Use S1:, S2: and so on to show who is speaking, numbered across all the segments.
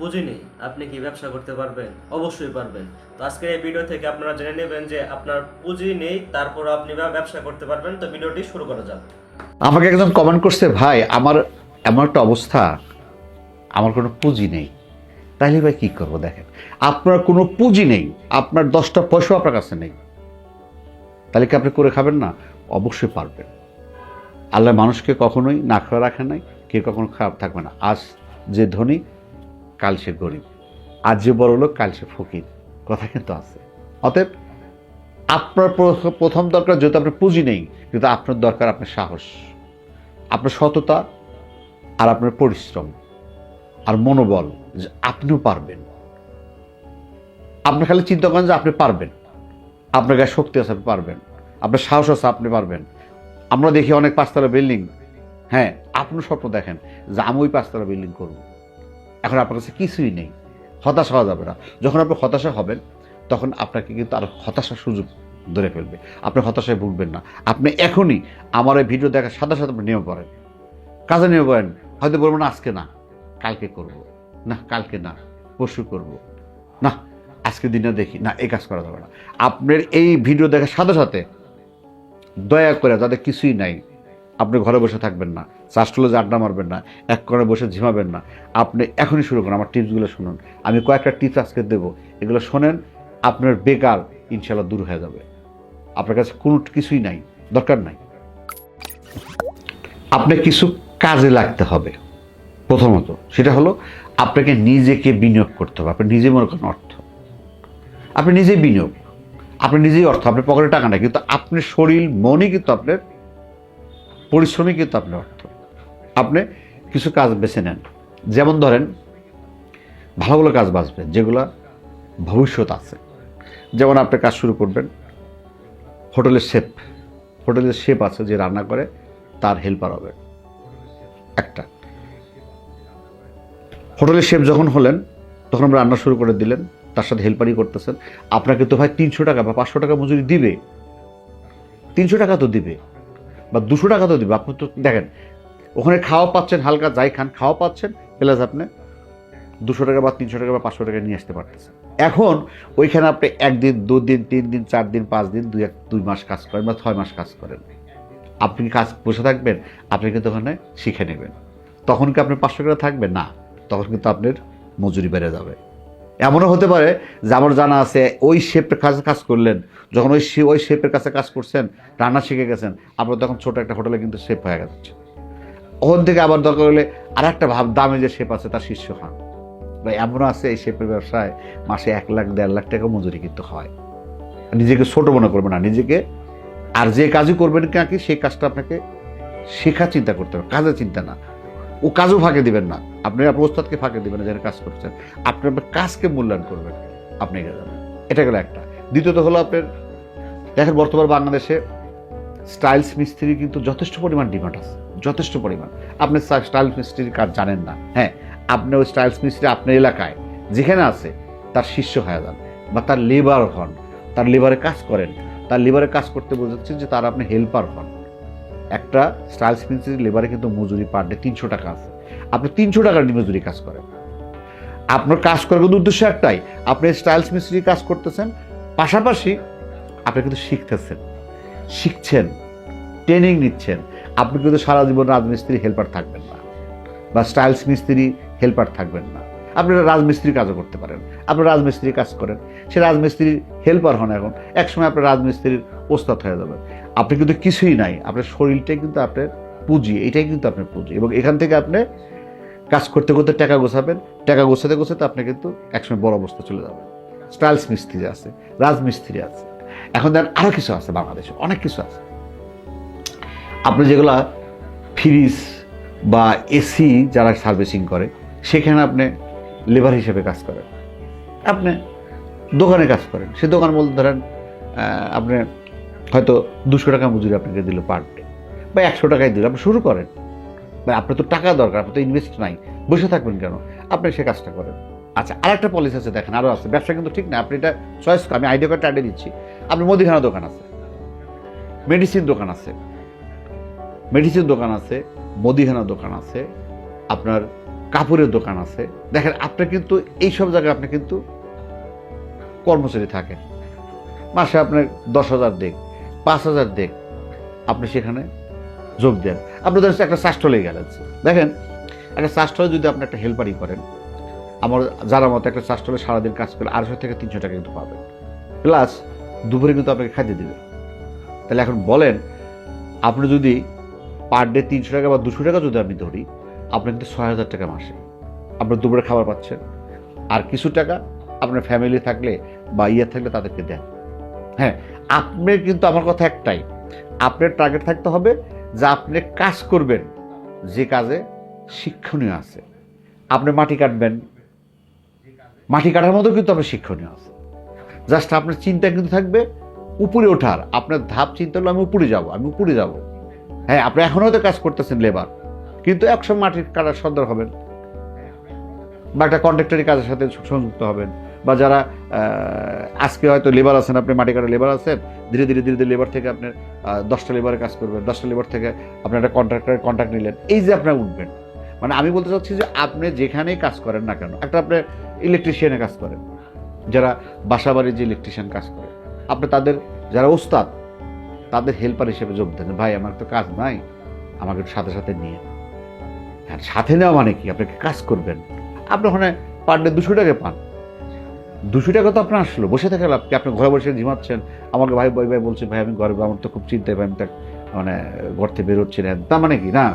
S1: পুঁজি নেই আপনি কি ব্যবসা করতে পারবেন? অবশ্যই পারবেন। তো আজকের এই ভিডিও থেকে আপনারা জেনে নেবেন যে আপনার পুঁজি নেই, তারপর আপনি ব্যবসা করতে পারবেন। তো ভিডিওটি শুরু করা যাক।
S2: আমাকে একজন কমেন্ট করছে, ভাই, আমার এমন একটা অবস্থা। আমার কোনো পুঁজি নেই। তাহলে ভাই কী করব দেখেন? আপনার কোনো পুঁজি নেই। আপনার দশটা পয়সাও আপনার কাছে নেই। তাহলে কি আপনি করে খাবেন না? অবশ্যই পারবেন। আল্লাহ মানুষকে কখনোই না খাওয়া রাখে নাই কে কখনো খারাপ থাকবে না। আজ যে ধনী কাল সে গরিব আজ যে বড় লোক কাল সে ফকির। কথা কিন্তু আছে। অতএব আপনার প্রথম দরকার যেহেতু আপনার পুঁজি নেই, কিন্তু আপনার দরকার আপনার সাহস, আপনার সততা, আর আপনার পরিশ্রম, আর মনোবল যে আপনিও পারবেন। আপনি খালি চিন্তা করেন যে আপনি পারবেন। আপনার গায়ে শক্তি আছে, আপনি পারবেন। আপনার সাহস আছে, আপনি পারবেন। আমরা দেখি অনেক পাঁচতলা বিল্ডিং। হ্যাঁ আপনিও স্বপ্ন দেখেন যে আমি ওই পাঁচতলা বিল্ডিং করব। এখন আপনার কাছে কিছুই নেই। হতাশা হওয়া যাবে না। যখন আপনি হতাশা হবেন, তখন আপনাকে কিন্তু আর হতাশার সুযোগ ধরে ফেলবে। আপনি হতাশায় ভুগবেন না। আপনি এখনই আমার এই ভিডিও দেখার সাথে সাথে আপনি নেমে পড়েন কাজে নেমে পড়েন হয়তো বলবেন আজকে না। কালকে করব। না, কালকে না। পরশু করব। না, আজকে দিনে দেখি। না, এই কাজ করা যাবে না। আপনার এই ভিডিও দেখার সাথে সাথে দয়া করে, যাদের কিছুই নাই আপনি ঘরে বসে থাকবেন না, চাষটুলো যে আড্ডা মারবেন না, এক করে বসে ঝিমাবেন না। আপনি এখনই শুরু করুন, আমার টিপসগুলো শুনুন। আমি কয়েকটা টিপস আজকে দেবো। এগুলো শোনেন, আপনার বেকার ইনশাল্লাহ দূর হয়ে যাবে। আপনার কাছে কোনো কিছুই নাই, দরকার নাই। আপনি কিছু কাজে লাগতে হবে। প্রথমত, সেটা হলো আপনাকে নিজেকে বিনিয়োগ করতে হবে। আপনি নিজে মনে করেন অর্থ। আপনি নিজেই বিনিয়োগ। আপনি নিজেই অর্থ, আপনার পকেটে টাকা নেই, কিন্তু আপনার শরীর, মনই কিন্তু আপনার পরিশ্রমই কিন্তু আপনার অর্থ। আপনি কিছু কাজ বেছে নেন। যেমন ধরেন ভালো ভালো কাজ বাঁচবেন, যেগুলো ভবিষ্যৎ আছে। যেমন আপনি কাজ শুরু করবেন, হোটেলের শেফ হোটেলের শেফ আছে যে রান্না করে, তার হেল্পার হবে। একটা। হোটেলের শেফ যখন হলেন, তখন আমরা রান্না শুরু করে দিলেন, তার সাথে হেল্পারই করতেছেন। আপনাকে তো ভাই তিনশো টাকা বা পাঁচশো টাকা মজুরি দিবে। তিনশো টাকা তো দিবে। বা দুশো টাকা তো দিবে। আপনি তো দেখেন, ওখানে খাওয়া পাচ্ছেন, হালকা যাই খান, খাওয়া পাচ্ছেন, প্লাস আপনি দুশো টাকা বা তিনশো টাকা বা পাঁচশো টাকা নিয়ে আসতে পারতেছেন। এখন ওইখানে আপনি একদিন, দুদিন তিন দিন চার দিন পাঁচ দিন দুই এক, দুই মাস কাজ করেন বা ছয় মাস কাজ করেন। আপনি কাজ বসে থাকবেন? আপনি কিন্তু ওখানে শিখে নেবেন। তখন কি আপনি পাঁচশো টাকা থাকবেন? না। তখন কিন্তু আপনার মজুরি বেড়ে যাবে। এমনও হতে পারে যে আমার জানা আছে ওই শেপের কাছে কাজ করলেন। যখন ওই ওই শেপের কাছে কাজ করছেন, রান্না শিখে গেছেন, আপনার তখন ছোট একটা হোটেলে কিন্তু শেপ হয়ে গেছে। ওখান থেকে আবার দরকার হলে আর একটা ভাব, দামে যে শেপ আছে তার শীর্ষ হন বা এমনও আছে এই শেপের ব্যবসায় মাসে এক লাখ, দেড় লাখ টাকা মজুরি কিন্তু হয়। নিজেকে ছোট মনে করবেন না, নিজেকে আর যে কাজই করবেন নাকি সেই কাজটা আপনাকে শেখা চিন্তা করতে হবে, কাজের চিন্তা না। ও কাজও ফাঁকে দিবেন না। আপনি আপনার ওস্তাদকে ফাঁকে দিবেন না যেন কাজ করছেন। আপনি আপনার কাজকে মূল্যায়ন করবেন। আপনি এগিয়ে যাবেন। এটা গেল একটা। দ্বিতীয়ত হলো আপনার, দেখেন বর্তমান বাংলাদেশে স্টাইলস মিস্ত্রি কিন্তু যথেষ্ট পরিমাণ ডিমান্ড আছে। যথেষ্ট পরিমাণ। আপনি স্টাইলস মিস্ত্রির কাজ জানেন না। হ্যাঁ আপনি ওই স্টাইলস মিস্ত্রি আপনার এলাকায় যেখানে আছে, তার শিষ্য হয়ে যান বা তার লেবার হন, তার লেবারে কাজ করেন। তার লেবারে কাজ করতে বোঝাচ্ছে যে তার আপনি হেল্পার হন। একটা স্টাইলস মিস্ত্রি লেবারে কিন্তু মজুরি পার ডে তিনশো টাকা আছে। আপনি তিনশো টাকার মজুরি কাজ করেন। আপনার কাজ করার কিন্তু উদ্দেশ্য একটাই, আপনি স্টাইলস মিস্ত্রি কাজ করতেছেন, পাশাপাশি আপনি কিন্তু শিখতেছেন, শিখছেন, ট্রেনিং নিচ্ছেন। আপনি কিন্তু সারা জীবন রাজমিস্ত্রি হেল্পার থাকবেন না বা স্টাইলস মিস্ত্রি হেল্পার থাকবেন না। আপনি রাজমিস্ত্রির কাজও করতে পারেন, আপনি রাজমিস্ত্রির কাজ করেন, সে রাজমিস্ত্রির হেল্পার হন এখন, একসময় আপনার রাজমিস্ত্রির ওস্তাদ হয়ে যাবেন। আপনি কিন্তু কিছুই নাই, আপনার শরীরটাই কিন্তু আপনার পুঁজি, এটাই কিন্তু আপনার পুঁজি। এবং এখান থেকে আপনি কাজ করতে করতে টাকা গোছাবেন, টাকা গোছাতে গোছাতে আপনি কিন্তু একসময় বড় অবস্থা চলে যাবেন। স্টাইলস মিস্ত্রি আছে, রাজমিস্ত্রি আছে। এখন দেখেন আরও কিছু আছে বাংলাদেশে, অনেক কিছু আছে। আপনি যেগুলা ফ্রিজ বা এসি যারা সার্ভিসিং করে, সেখানে আপনি লেবার হিসেবে কাজ করেন। আপনি দোকানে কাজ করেন, সে দোকান বলতে ধরেন আপনি হয়তো দুশো টাকা মজুরি আপনাকে দিল পার ডে বা একশো টাকায় দিল, আপনি শুরু করেন। বা আপনার তো টাকা দরকার, আপনার তো ইনভেস্ট নাই। বসে থাকবেন কেন? আপনি সে কাজটা করেন। আচ্ছা আর একটা পলিসি আছে, দেখেন আরও আছে। ব্যবসা কিন্তু ঠিক না, আপনি এটা চয়েস আমি আইডিয়া কার্ডটা আইডিয়া দিচ্ছি। আপনি মুদিখানা দোকান আছে মেডিসিন দোকান আছে মেডিসিন দোকান আছে, মুদিখানা দোকান আছে, আপনার কাপড়ের দোকান আছে। দেখেন, আপনি কিন্তু এইসব জায়গায় আপনি কিন্তু কর্মচারী থাকেন। মাসে আপনার দশ হাজার দেখ পাঁচ হাজার দেখ আপনি সেখানে যোগ দেন। আপনি ধরেন একটা চাষটলে গেলেন দেখেন, একটা চাষটলে যদি আপনি একটা হেল্পারি করেন, আমার যারা মতো একটা চাষটলে সারাদিন কাজ করে আড়াইশো থেকে তিনশো টাকা কিন্তু পাবেন। প্লাস দুপুরে কিন্তু আপনাকে খাইতে দিবে। তাহলে এখন বলেন, আপনি যদি পার ডে তিনশো টাকা বা দুশো টাকা যদি আমি ধরি, আপনি কিন্তু ছয় হাজার টাকা মাসে আপনার দুপুরে খাবার পাচ্ছেন। আর কিছু টাকা আপনার ফ্যামিলি থাকলে বা ইয়ে থাকলে তাদেরকে দেন। হ্যাঁ আপনার কিন্তু আমার কথা একটাই, আপনার টার্গেট থাকতে হবে যে আপনি কাজ করবেন, যে কাজে শিক্ষণীয় আছে। আপনি মাটি কাটবেন, মাটি কাটার মতো কিন্তু আপনার শিক্ষণীয় আছে। জাস্ট আপনার চিন্তা কিন্তু থাকবে উপরে ওঠার। আপনার ধাপ চিন্তা হলো, আমি উপরে যাব, আমি উপরে যাব। হ্যাঁ আপনি এখনও তো কাজ করতেছেন লেবার কিন্তু একসময় মাটির কাটার সর্দার হবেন। বা একটা কন্ট্রাক্টরি কাজের সাথে সংযুক্ত হবেন, বা যারা আজকে হয়তো লেবার আছেন, আপনি মাটি কাটা লেবার আছেন, ধীরে ধীরে ধীরে ধীরে লেবার থেকে আপনার দশটা লেবারে কাজ করবেন, দশটা লেবার থেকে আপনি একটা কন্ট্রাক্টরের কন্ট্রাক্ট নিলেন, এই যে আপনার উঠবেন। মানে আমি বলতে চাচ্ছি যে আপনি যেখানেই কাজ করেন না কেন, একটা আপনি ইলেকট্রিশিয়ানে কাজ করেন, যারা বাসা বাড়ির যে ইলেকট্রিশিয়ান কাজ করে, আপনি তাদের, যারা ওস্তাদ, তাদের হেল্পার হিসেবে যোগ দেন, ভাই আমার তো কাজ নাই, আমাকে সাথে সাথে নিয়ে হ্যাঁ সাথে নেওয়া মানে কি? আপনি কাজ করবেন? আপনি ওখানে পার ডে দুশো টাকা পান। দুশো টাকা তো আপনার আসলো। বসে থাকে লাভ কি? আপনি ঘরে বসে ঝিমাচ্ছেন আমাকে ভাই ভাই ভাই বলছে, ভাই, আমি ঘরে আমার তো খুব চিন্তায়, ভাই, আমি তো মানে ঘর থেকে বেরোচ্ছি না। তা মানে কি? না,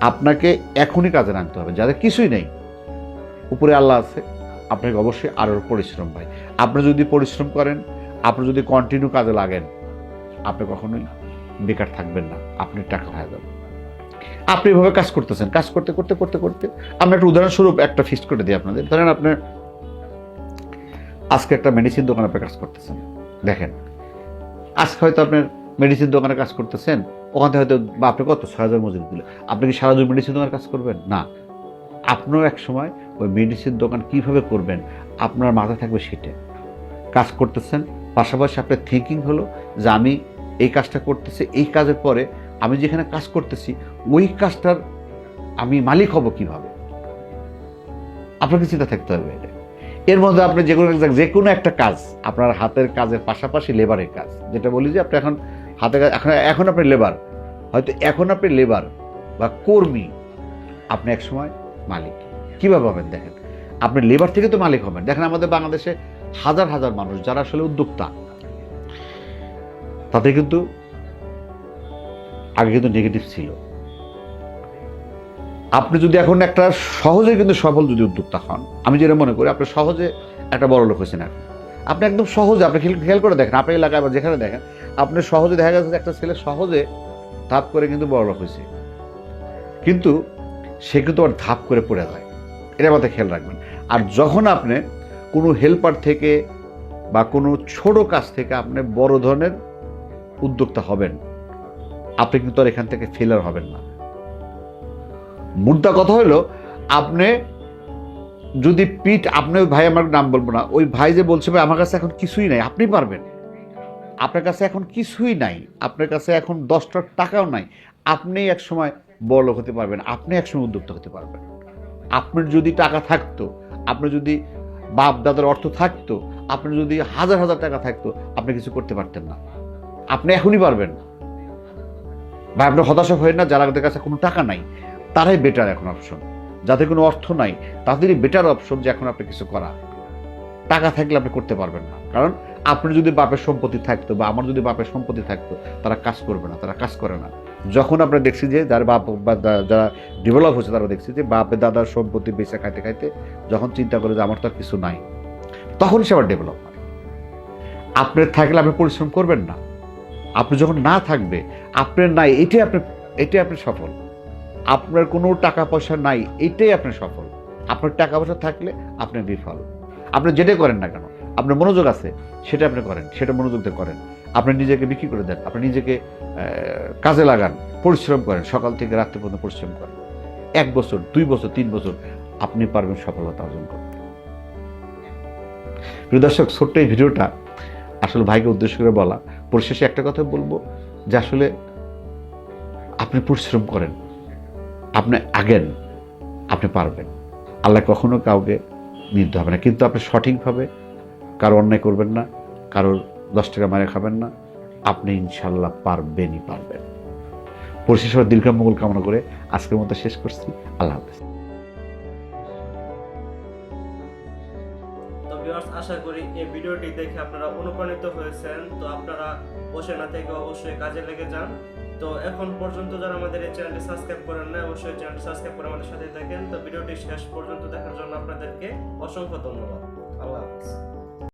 S2: আপনাকে এখনই কাজে নামতে হবে। যাদের কিছুই নেই, উপরে আল্লাহ আছে। আপনাকে অবশ্যই আরও পরিশ্রম, ভাই। আপনি যদি পরিশ্রম করেন, আপনি যদি কন্টিনিউ কাজে লাগেন, আপনি কখনোই বেকার থাকবেন না। আপনি টাকা হয়ে যাবেন আপনি এভাবে কাজ করতেছেন। কাজ করতে করতে করতে করতে আমরা একটা উদাহরণস্বরূপ একটা ফিক্স করে দিই আপনাদের। ধরেন আপনি আজকে একটা মেডিসিন দোকানে আপনি কাজ করতেছেন। দেখেন, আজকে হয়তো আপনার মেডিসিন দোকানে কাজ করতেছেন, ওখান থেকে হয়তো বা আপনি কত, ছয় হাজার মজুরি দিলে আপনি কি সারা দিন মেডিসিন দোকানে কাজ করবেন? না। আপনিও এক সময় ওই মেডিসিন দোকান কীভাবে করবেন, আপনার মাথায় থাকবে সেটা। কাজ করতেছেন, পাশাপাশি আপনার থিঙ্কিং হলো যে আমি এই কাজটা করতেছি, এই কাজের পরে আমি যেখানে কাজ করতেছি, ওই কাজটার আমি মালিক হব কীভাবে? আপনাকে চিন্তা থাকতে হবে? এটা এর মধ্যে আপনি যে কোনো যে কোনো একটা কাজ, আপনার হাতের কাজের পাশাপাশি লেবারের কাজ। যেটা বলি যে আপনি এখন হাতে এখন এখন আপনি লেবার হয়তো এখন আপনি লেবার বা কর্মী। আপনি এক সময় মালিক। কীভাবে হবেন দেখেন? আপনি লেবার থেকে তো মালিক হবেন। দেখেন আমাদের বাংলাদেশে হাজার হাজার মানুষ যারা আসলে উদ্যোক্তা, তাদের কিন্তু আগে কিন্তু নেগেটিভ ছিল। আপনি যদি এখন একটা সহজে কিন্তু সফল যদি উদ্যোক্তা হন, আমি যেটা মনে করি, আপনি সহজে একটা বড় লোক হয়েছেন এখন। আপনি একদম সহজে, আপনি খেয়াল করে দেখেন, আপনার এলাকায় বা যেখানে দেখেন, আপনি সহজে দেখা গেছে যে একটা ছেলে সহজে ধাপ করে কিন্তু বড় লোক হয়েছে। কিন্তু সে কিন্তু আবার ধাপ করে পড়ে যায়। এটা মাথায় খেয়াল রাখবেন। আর যখন আপনি কোনো হেল্পার থেকে বা কোনো ছোট কাজ থেকে আপনি বড় ধরনের উদ্যোক্তা হবেন, আপনি কিন্তু আর এখান থেকে ফেলার হবেন না। মুদ্রা কথা হলো, আপনি যদি পিঠ, আপনি ভাই আমার নাম বলব না, ওই ভাই যে বলছে ভাই, আমার কাছে এখন কিছুই নাই, আপনি পারবেন। আপনার কাছে এখন কিছুই নাই, আপনার কাছে এখন দশটার টাকাও নাই, আপনি এক সময় বড় হতে পারবেন, আপনি একসময় উদ্যোক্তা হতে পারবেন। আপনার যদি টাকা থাকতো, আপনার যদি বাপ দাদার অর্থ থাকতো, আপনার যদি হাজার হাজার টাকা থাকতো, আপনি কিছু করতে পারতেন না। আপনি এখনই পারবেন। ভাই আপনার হতাশা হয়ে না, যারা কাছে কোনো টাকা নাই তারাই বেটার এখন অপশন যাদের কোনো অর্থ নাই, তাদেরই বেটার অপশন যে এখন আপনি কিছু করা। টাকা থাকলে আপনি করতে পারবেন না। কারণ আপনার যদি বাপের সম্পত্তি থাকতো বা আমার যদি বাপের সম্পত্তি থাকতো, তারা কাজ করবে না, তারা কাজ করে না। যখন আমরা দেখছি যে যার বাপ বা যারা ডেভেলপ হচ্ছে তারা দেখছি যে বাপের দাদার সম্পত্তি বেঁচে খাইতে খাইতে যখন চিন্তা করে যে আমার তো আর কিছু নাই তখন সে আবার ডেভেলপ হয়। আপনার থাকলে আপনি পরিশ্রম করবেন না। আপনি যখন না থাকবে, আপনার নাই, এটাই আপনি এটাই আপনি সফল। আপনার কোনো টাকা পয়সা নাই, এটাই আপনার সফল। আপনার টাকা পয়সা থাকলে আপনি বিফল। আপনি যেটাই করেন না কেন, আপনার মনোযোগ আছে, সেটা আপনি করেন, সেটা মনোযোগ দিয়ে করেন। আপনি নিজেকে বিক্রি করে দেন, আপনি নিজেকে কাজে লাগান, পরিশ্রম করেন, সকাল থেকে রাত্রি পর্যন্ত পরিশ্রম করেন। এক বছর, দুই বছর, তিন বছর আপনি পারবেন সফলতা অর্জন করতে। প্রিয় দর্শক, ছোট্ট এই ভিডিওটা আসলে ভাইকে উদ্দেশ্য করে বলা। পরিশেষে একটা কথা বলব যে আসলে আপনি পরিশ্রম করেন। আপনি আগেন, আপনি পারবেন। আল্লাহ কখনো কাউকে নিতে হবে না। কিন্তু আপনি সঠিকভাবে কারও অন্যায় করবেন না, কারোর দশ টাকা মারে খাবেন না, আপনি ইনশাল্লাহ পারবেনই পারবেন। পরিশেষে সবার দীর্ঘ মঙ্গল কামনা করে আজকের মতো শেষ করছি। আল্লাহ হাফেজ।
S1: আশা করি এই ভিডিওটি দেখে আপনারা অনুপ্রাণিত হয়েছেন। তো আপনারা বসে না থেকে অবশ্যই কাজে লেগে যান। তো এখন পর্যন্ত যারা আমাদের এই চ্যানেলটি সাবস্ক্রাইব করেন না অবশ্যই চ্যানেলটি সাবস্ক্রাইব করে আমাদের সাথে থাকেন। তো ভিডিওটি শেষ পর্যন্ত দেখার জন্য আপনাদেরকে অসংখ্য ধন্যবাদ। আল্লাহ হাফেজ।